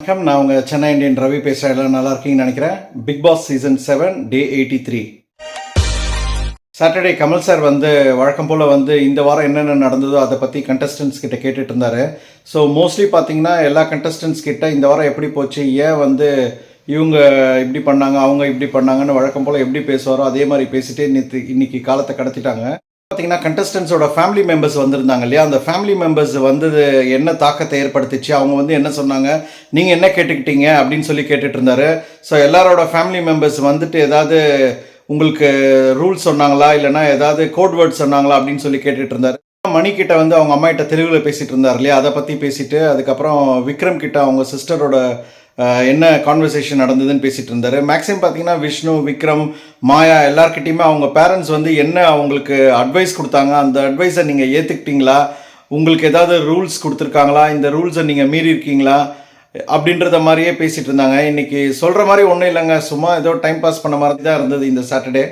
வணக்கம். நான் உங்கள் சென்னை இந்தியன் ரவி பேசுகிறேன் எல்லாம் நல்லா இருக்கீங்கன்னு நினைக்கிறேன். Bigg Boss season seven day eighty three Saturday Kamal sir வந்து வழக்கம் போல் வந்து இந்த வாரம் என்னென்ன நடந்ததோ அதை பற்றி கண்டஸ்டன்ஸ் கிட்ட கேட்டுட்டு இருந்தார். ஸோ மோஸ்ட்லி பார்த்தீங்கன்னா எல்லா கண்டஸ்டன்ஸ் கிட்ட இந்த வாரம் எப்படி போச்சு? ஏன் வந்து இவங்க இப்படி பண்ணாங்க? அவங்க இப்படி பண்ணாங்கன்னு வழக்கம் போல் எப்படி பேசுவாரோ அதே மாதிரி பேசிட்டே இன்னைக்கு காலத்தை கடத்திட்டாங்க. பார்த்தீங்கன்னா கண்டஸ்டன்ஸோட ஃபேமிலி மெம்பர்ஸ் வந்திருந்தாங்க இல்லையா? அந்த ஃபேமிலி மெம்பர்ஸ் வந்தது என்ன தாக்கத்தை ஏற்படுத்துச்சு? அவங்க வந்து என்ன சொன்னாங்க? நீங்கள் என்ன கேட்டுக்கிட்டீங்க? அப்படின்னு சொல்லி கேட்டுட்டு இருந்தாரு. ஸோ எல்லாரோட ஃபேமிலி மெம்பர்ஸ் வந்துட்டு ஏதாவது உங்களுக்கு ரூல்ஸ் சொன்னாங்களா? இல்லைன்னா ஏதாவது கோட் வேர்ட் சொன்னாங்களா? அப்படின்னு சொல்லி கேட்டுட்டு இருந்தாரு. மணிக்கிட்ட வந்து அவங்க அம்மா கிட்ட தெலுங்குல பேசிட்டு இருந்தார் இல்லையா? அதை பற்றி பேசிட்டு அதுக்கப்புறம் விக்ரம் கிட்ட அவங்க சிஸ்டரோட என்ன கான்வர்சேஷன் நடந்ததுன்னு பேசிகிட்டு இருந்தார். மேக்ஸிமம் பார்த்தீங்கன்னா விஷ்ணு விக்ரம் மாயா எல்லார்கிட்டயுமே அவங்க பேரண்ட்ஸ் வந்து என்ன அவங்களுக்கு அட்வைஸ் கொடுத்தாங்க? அந்த அட்வைஸை நீங்கள் ஏற்றுக்கிட்டீங்களா உங்களுக்கு ஏதாவது ரூல்ஸ் கொடுத்துருக்காங்களா? இந்த ரூல்ஸை நீங்கள் மீறி இருக்கீங்களா? அப்படின்றத மாதிரியே பேசிகிட்டு இருந்தாங்க. இன்றைக்கி சொல்கிற மாதிரி ஒன்றும் இல்லைங்க. சும்மா ஏதோ டைம் பாஸ் பண்ண மாதிரி தான் இருந்தது இந்த சாட்டர்டே